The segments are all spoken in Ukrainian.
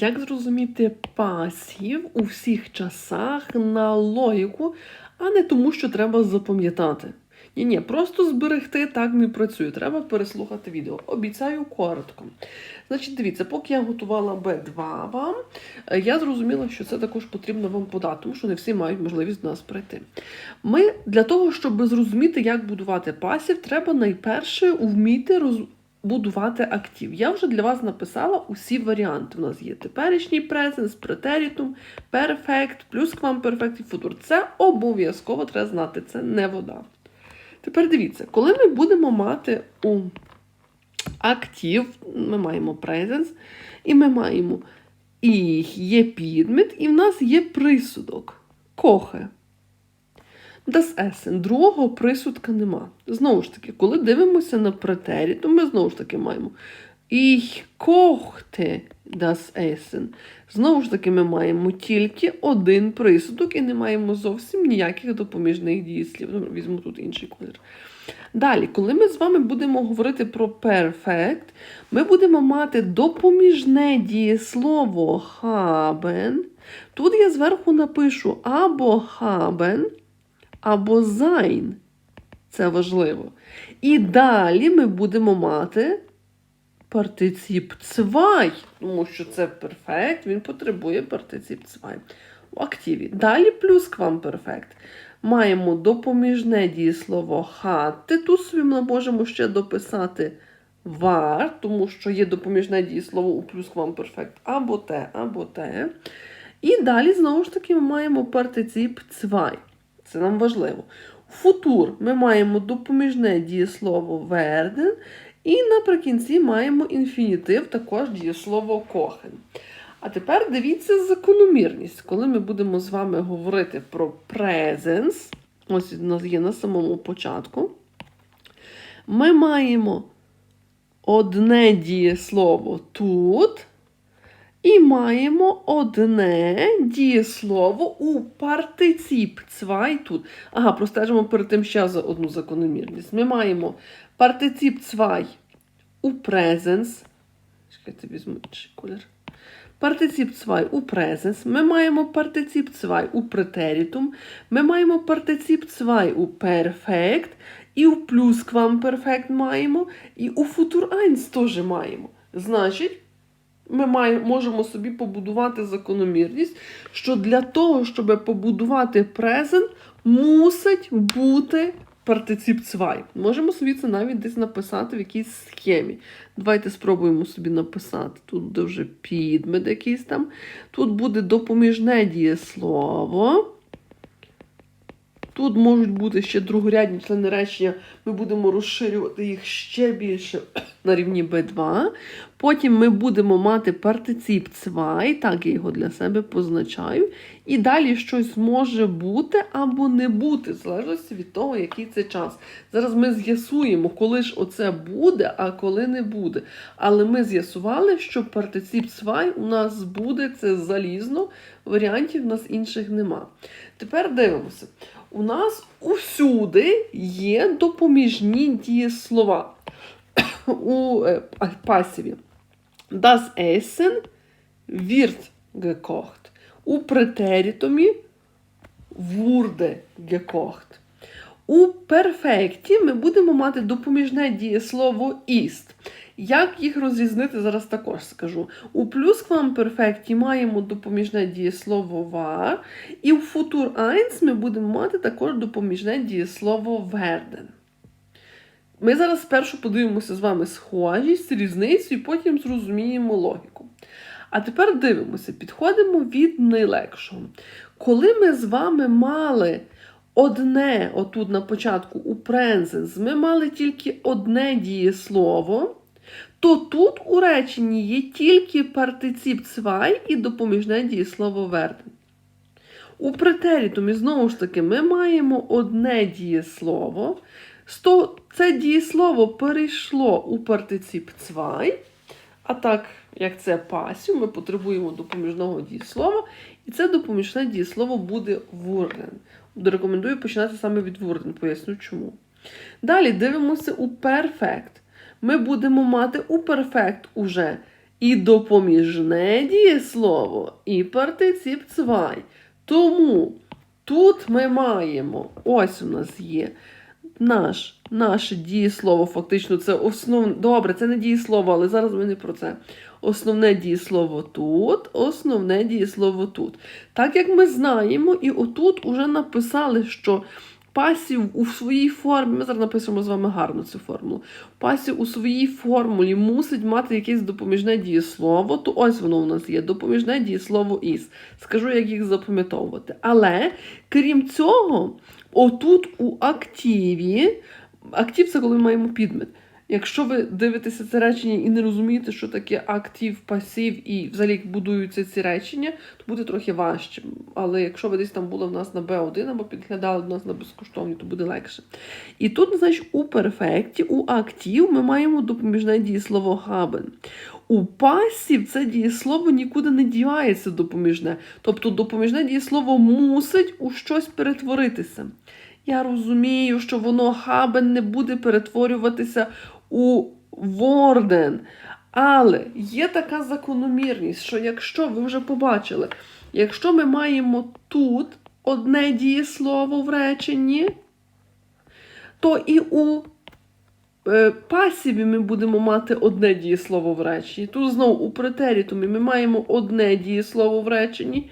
Як зрозуміти пасів у всіх часах на логіку, а не тому, що треба запам'ятати? Ні, ні, просто зберегти так не працює. Треба переслухати відео. Обіцяю коротко. Значить, дивіться, поки я готувала Б2 вам, е, я зрозуміла, що це також потрібно вам подати, тому що не всі мають можливість до нас прийти. Ми для того, щоб зрозуміти, як будувати пасів, треба найперше вміти роз будувати актив. Я вже для вас написала усі варіанти. У нас є теперішній презенс, претерітум, перфект, плюс квамперфект і футур. Це обов'язково треба знати, це не вода. Тепер дивіться, коли ми будемо мати у актив, ми маємо презенс, і ми маємо і є підмет, і в нас є присудок. Кохе. Das Essen. Другого присудка нема. Знову ж таки, коли дивимося на претері, то ми знову ж таки маємо Ich kochte das Essen. Знову ж таки, ми маємо тільки один присудок і не маємо зовсім ніяких допоміжних дієслів. Ну, Візьму тут інший колір. Далі, коли ми з вами будемо говорити про perfect, ми будемо мати допоміжне дієслово haben. Тут я зверху напишу або haben, або sein. Це важливо. І далі ми будемо мати партицип zwei, тому що це перфект, він потребує партицип zwei в активі. Далі плюс квамперфект. Маємо допоміжне дієслово хати. Тут ми можемо ще дописати war, тому що є допоміжне дієслово у плюс квамперфект або те, або те. І далі, знову ж таки, ми маємо партицип zwei. Це нам важливо. Футур ми маємо допоміжне дієслово werden, і наприкінці маємо інфінітив, також дієслово кохен. А тепер дивіться закономірність. Коли ми будемо з вами говорити про presence, ось у нас є на самому початку, ми маємо одне дієслово тут. І маємо одне дієслово у партицип тут. Ага, простежимо перед тим ще за одну закономірність. Ми маємо партицип zwei у presence. Чекайте, візьму інший колір. Партицип zwei у presence. Ми маємо партицип zwei у претерітум. Ми маємо партицип zwei у perfect. І у плюсквамперфект маємо. І у футур 1 теж маємо. Значить, ми маємо, можемо собі побудувати закономірність, що для того, щоб побудувати презент, мусить бути партицип цвай. Можемо собі це навіть десь написати в якійсь схемі. Давайте спробуємо собі написати. Тут буде вже підмет якийсь там. Тут буде допоміжне дієслово. Тут можуть бути ще другорядні члени речення, ми будемо розширювати їх ще більше на рівні B2. Потім ми будемо мати партицип zwei, так я його для себе позначаю. І далі щось може бути або не бути, в залежності від того, який це час. Зараз ми з'ясуємо, коли ж оце буде, а коли не буде. Але ми з'ясували, що партицип zwei у нас буде, це залізно, варіантів у нас інших нема. Тепер дивимося. У нас усюди є допоміжні дієслова у е, пасіві. Das Essen wird gekocht. У претерітумі wurde gekocht. У перфекті ми будемо мати допоміжне дієслово ist. Як їх розрізнити, зараз також скажу. У плюсквамперфекті маємо допоміжне дієслово war, і у футур 1 ми будемо мати також допоміжне дієслово werden. Ми зараз спершу подивимося з вами схожість, різницю і потім зрозуміємо логіку. А тепер дивимося, підходимо від найлегшого. Коли ми з вами мали одне, отут на початку у презенс, ми мали тільки одне дієслово, то тут у реченні є тільки партицип zwei і допоміжне дієслово werden. У претерітумі, знову ж таки, ми маємо одне дієслово. Це дієслово перейшло у партицип zwei, а так, як це пасів, ми потребуємо допоміжного дієслова, і це допоміжне дієслово буде wurden. Рекомендую починати саме від wurden, поясню чому. Далі дивимося у perfect. Ми будемо мати у perfect уже і допоміжне дієслово, і партицип цвай. Тому тут ми маємо, ось у нас є наш, наше дієслово, фактично, це основне. Добре, це не дієслово, але зараз ми не про це. Основне дієслово тут, основне дієслово тут. Так як ми знаємо, і отут уже написали, що пасів у своїй формі, ми зараз напишемо з вами гарно цю формулу. Пасів у своїй формулі мусить мати якесь допоміжне дієслово, то ось воно у нас є допоміжне дієслово із. Скажу, як їх запам'ятовувати. Але крім цього, отут у активі, актив це коли ми маємо підмет. Якщо ви дивитеся це речення і не розумієте, що таке актив, пасив і взагалі як будуються ці речення, то буде трохи важче. Але якщо ви десь там були в нас на B1 або підглядали до нас на безкоштовні, то буде легше. І тут, значить, у перфекті, у актив ми маємо допоміжне дієслово haben. У пасів це дієслово нікуди не дівається допоміжне. Тобто допоміжне дієслово мусить у щось перетворитися. Я розумію, що воно хабен не буде перетворюватися у ворден. Але є така закономірність, що якщо ви вже побачили, якщо ми маємо тут одне дієслово в реченні, то і у пасіві ми будемо мати одне дієслово в реченні. Тут знову у претерітумі ми маємо одне дієслово в реченні,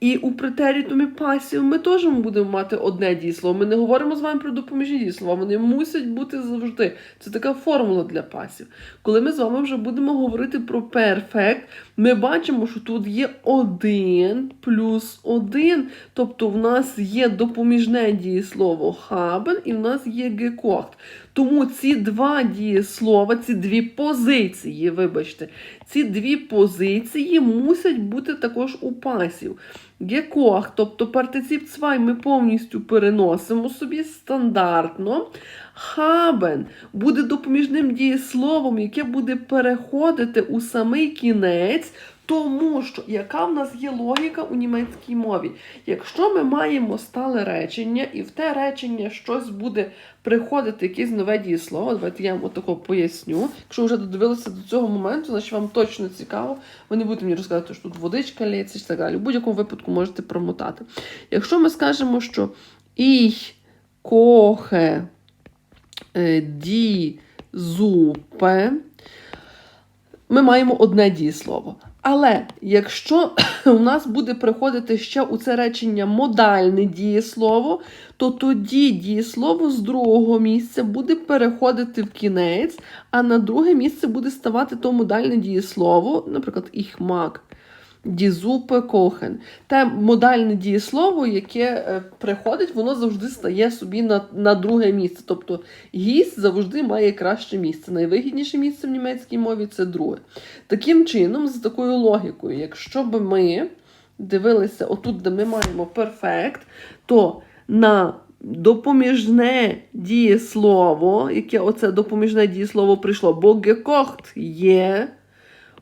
і у претерітумі пасів ми теж будемо мати одне дієслово. Ми не говоримо з вами про допоміжні дієслова, вони мусять бути завжди. Це така формула для пасів. Коли ми з вами вже будемо говорити про перфект, ми бачимо, що тут є один плюс один. Тобто в нас є допоміжне дієслово haben і в нас є gekocht. Тому ці два дієслова, ці дві позиції, вибачте, ці дві позиції мусять бути також у пасів. Gekocht, тобто партицип цвай ми повністю переносимо собі стандартно. Haben буде допоміжним дієсловом, яке буде переходити у самий кінець, тому що яка в нас є логіка у німецькій мові? Якщо ми маємо стале речення, і в те речення щось буде приходити, якесь нове дієслово, давайте я вам отако поясню. Якщо вже додивилися до цього моменту, значить вам точно цікаво. Ви не будете мені розказувати, що тут водичка лється і так далі. В будь-якому випадку можете промотати. Якщо ми скажемо, що ich koche е, die Suppe, ми маємо одне дієслово. Але якщо у нас буде приходити ще у це речення модальне дієслово, то тоді дієслово з другого місця буде переходити в кінець, а на друге місце буде ставати то модальне дієслово, наприклад, mag. Дізупе кохен. Те модальне дієслово, яке е, приходить, воно завжди стає собі на, на друге місце. Тобто гість завжди має краще місце. Найвигідніше місце в німецькій мові це друге. Таким чином, з такою логікою, якщо б ми дивилися отут, де ми маємо перфект, то на допоміжне дієслово, яке оце допоміжне дієслово прийшло, бо гекохт є.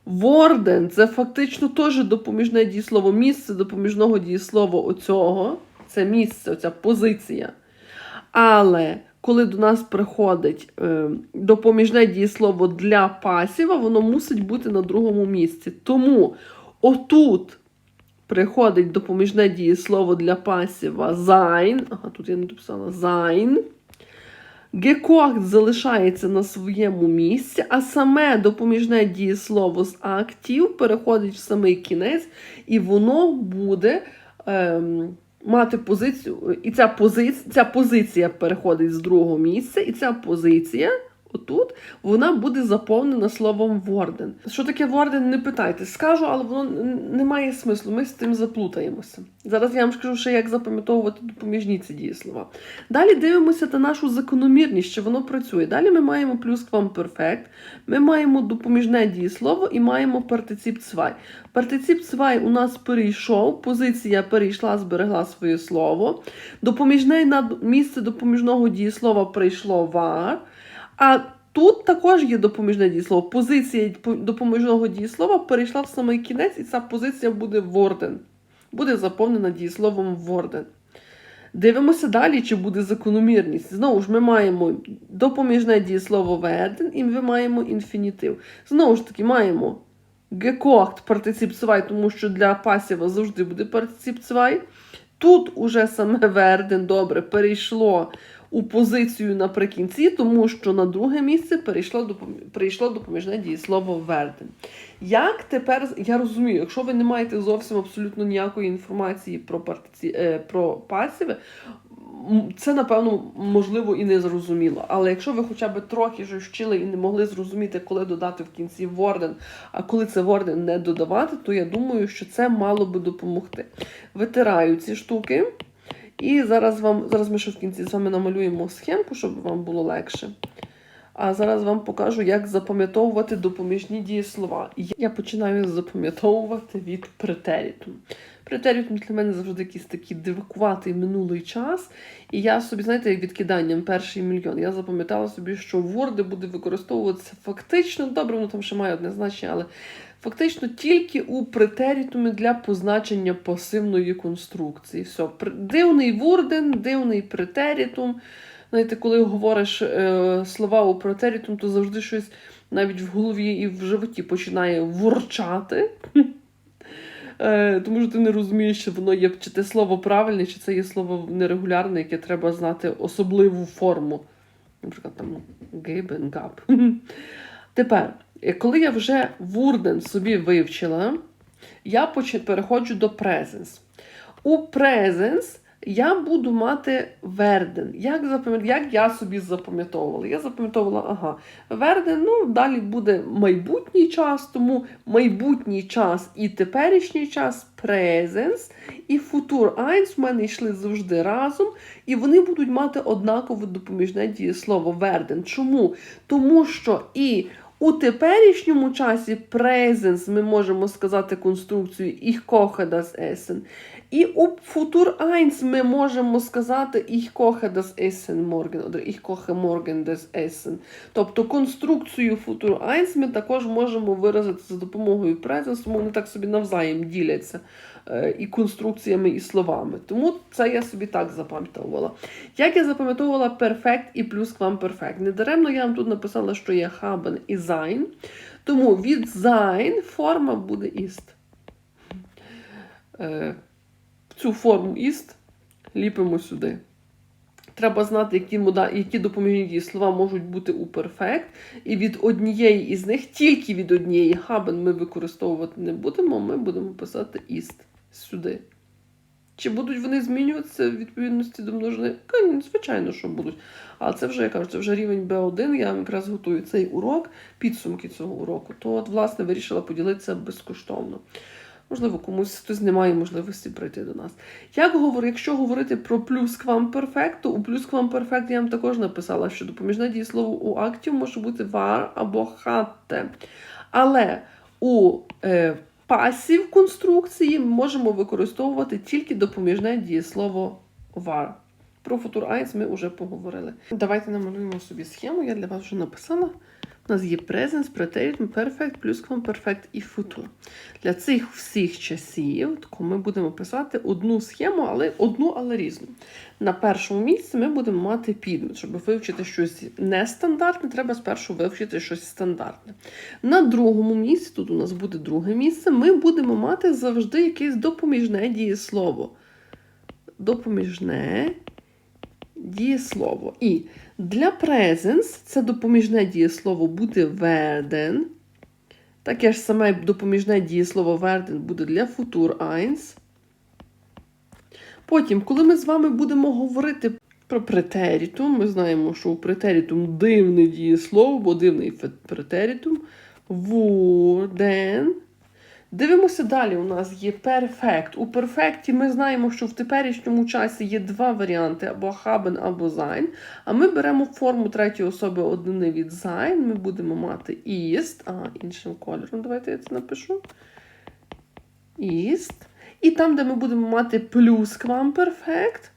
Ворден це фактично теж допоміжне дієслово. Місце допоміжного дієслова оцього це місце, оця позиція. Але коли до нас приходить е, допоміжне дієслово для пасіва, воно мусить бути на другому місці. Тому отут приходить допоміжне дієслово для пасіва sein. Ага, тут я не дописала sein. Гекохт залишається на своєму місці, а саме допоміжне дієслово з актів переходить в самий кінець, і воно буде ем, мати позицію. І ця позиція, ця позиція переходить з другого місця, і ця позиція. Отут вона буде заповнена словом ворден. Що таке ворден, не питайте. Скажу, але воно не має смислу. Ми з тим заплутаємося. Зараз я вам скажу, ще як запам'ятовувати допоміжні ці дієслова. Далі дивимося на нашу закономірність, що воно працює. Далі ми маємо плюсквамперфект, ми маємо допоміжне дієслово і маємо партицип цвай. Партицип цвай у нас перейшов, позиція перейшла, зберегла своє слово. Допоміжне на місце допоміжного дієслова прийшло var. А тут також є допоміжне дієслово. Позиція допоміжного дієслова перейшла в самий кінець, і ця позиція буде ворден. Буде заповнена дієсловом ворден. Дивимося далі, чи буде закономірність. Знову ж ми маємо допоміжне дієслово werden, і ми маємо інфінітив. Знову ж таки, маємо gekocht партицип 2, тому що для пасіва завжди буде партицип 2. Тут уже саме werden добре перейшло у позицію наприкінці, тому що на друге місце перейшло прийшло допоміжне дієслово werden. Як тепер я розумію, якщо ви не маєте зовсім абсолютно ніякої інформації про партиці... е, про пасіви, це напевно можливо і не зрозуміло. Але якщо ви хоча б трохи вже вчили і не могли зрозуміти, коли додати в кінці ворден, а коли це ворден не додавати, то я думаю, що це мало би допомогти. Витираю ці штуки. І зараз вам зараз ми ще в кінці з вами намалюємо схемку, щоб вам було легше. А зараз вам покажу, як запам'ятовувати допоміжні дієслова. Я починаю запам'ятовувати від претерітум. Претерітум для мене завжди якийсь такий дивакуватий минулий час. І я собі, знаєте, як відкиданням перший мільйон. Я запам'ятала собі, що Word буде використовуватися фактично, добре, воно там ще має одне значення, але фактично тільки у претерітумі для позначення пасивної конструкції. Все, дивний вурден, дивний претерітум. Знаєте, коли говориш е, слова у претерітум, то завжди щось навіть в голові і в животі починає ворчати. Е, тому що ти не розумієш, чи воно є чи те слово правильне, чи це є слово нерегулярне, яке треба знати особливу форму. Наприклад, там гейбен габ. Тепер, е, коли я вже вурден собі вивчила, я переходжу до presence. У presence я буду мати верден. Як, запам'ят... Як я собі запам'ятовувала? Я запам'ятовувала, ага, верден, ну, далі буде майбутній час, тому майбутній час і теперішній час presence і futur eins в мене йшли завжди разом, і вони будуть мати однакове допоміжне дієслово верден. Чому? Тому що і у теперішньому часі presence ми можемо сказати конструкцію ich koche das Essen. І у Futur 1 ми можемо сказати Ich koche das Essen morgen, або Ich koche morgen das Essen. Тобто конструкцію Futur 1 ми також можемо виразити за допомогою presence, тому вони так собі навзаєм діляться і конструкціями, і словами. Тому це я собі так запам'ятовувала. Як я запам'ятовувала perfect і плюс perfect. Недаремно я вам тут написала, що є haben і sein. Тому від sein форма буде ist. Е, Цю форму ist ліпимо сюди. Треба знати, які, мода, які допоміжні дієслова можуть бути у перфект. І від однієї із них, тільки від однієї haben ми використовувати не будемо, ми будемо писати ist сюди. Чи будуть вони змінюватися в відповідності до множини? Звичайно, що будуть. Але це вже, я кажу, це вже рівень B1. Я якраз готую цей урок, підсумки цього уроку. То, от, власне, вирішила поділитися безкоштовно. Можливо, комусь хтось не має можливості прийти до нас. Як говорю, якщо говорити про плюсквамперфект, то у плюсквамперфект я вам також написала, що допоміжне дієслово у акті може бути var або hatte. Але у е, пасів конструкції ми можемо використовувати тільки допоміжне дієслово var. Про Futur Eins ми вже поговорили. Давайте намалюємо собі схему, я для вас вже написала. У нас є present, preterite, perfect, pluskvamperfect і futur. Для цих всіх часів ми будемо писати одну схему, але одну, але різну. На першому місці ми будемо мати підмет. Щоб вивчити щось нестандартне, треба спершу вивчити щось стандартне. На другому місці, тут у нас буде друге місце, ми будемо мати завжди якесь допоміжне дієслово. Допоміжне дієслово. І для presence це допоміжне дієслово буде werden. Таке ж саме допоміжне дієслово werden буде для futur eins. Потім, коли ми з вами будемо говорити про претерітум, ми знаємо, що у претерітум дивне дієслово, бо дивний претерітум. Wurden. Дивимося далі. У нас є перфект. У перфекті ми знаємо, що в теперішньому часі є два варіанти: або haben, або sein. А ми беремо форму третьої особи однини від sein. Ми будемо мати ist, а іншим кольором. Давайте я це напишу. Ist. І там, де ми будемо мати плюсквамперфект,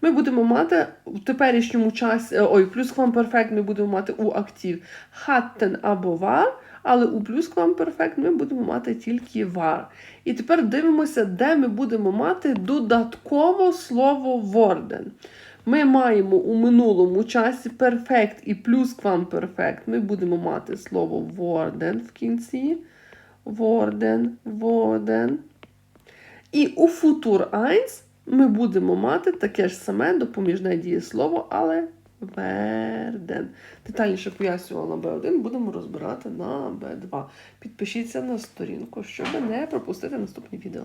ми будемо мати в теперішньому часі, е, ой, плюсквамперфект ми будемо мати у актив hatten або war, але у плюсквамперфект ми будемо мати тільки var. І тепер дивимося, де ми будемо мати додатково слово worden. Ми маємо у минулому часі перфект і плюс квамперфект. Ми будемо мати слово worden в кінці. Worden, worden. І у футур 1 ми будемо мати таке ж саме допоміжне дієслово, але werden. Детальніше пояснювала на Б1, будемо розбирати на Б2. Підпишіться на сторінку, щоб не пропустити наступні відео.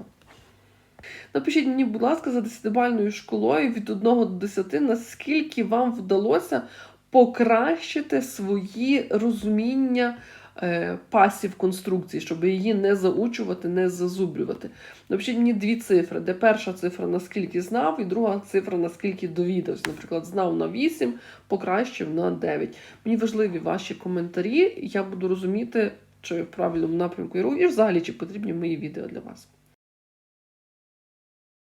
Напишіть мені, будь ласка, за 10-бальною школою від 1 до 10, наскільки вам вдалося покращити свої розуміння пасів конструкції, щоб її не заучувати, не зазублювати. Напишіть мені дві цифри, де перша цифра наскільки знав, і друга цифра наскільки довідався. Наприклад, знав на 8, покращив на 9. Мені важливі ваші коментарі, я буду розуміти, чи в правильному напрямку я і взагалі чи потрібні мої відео для вас.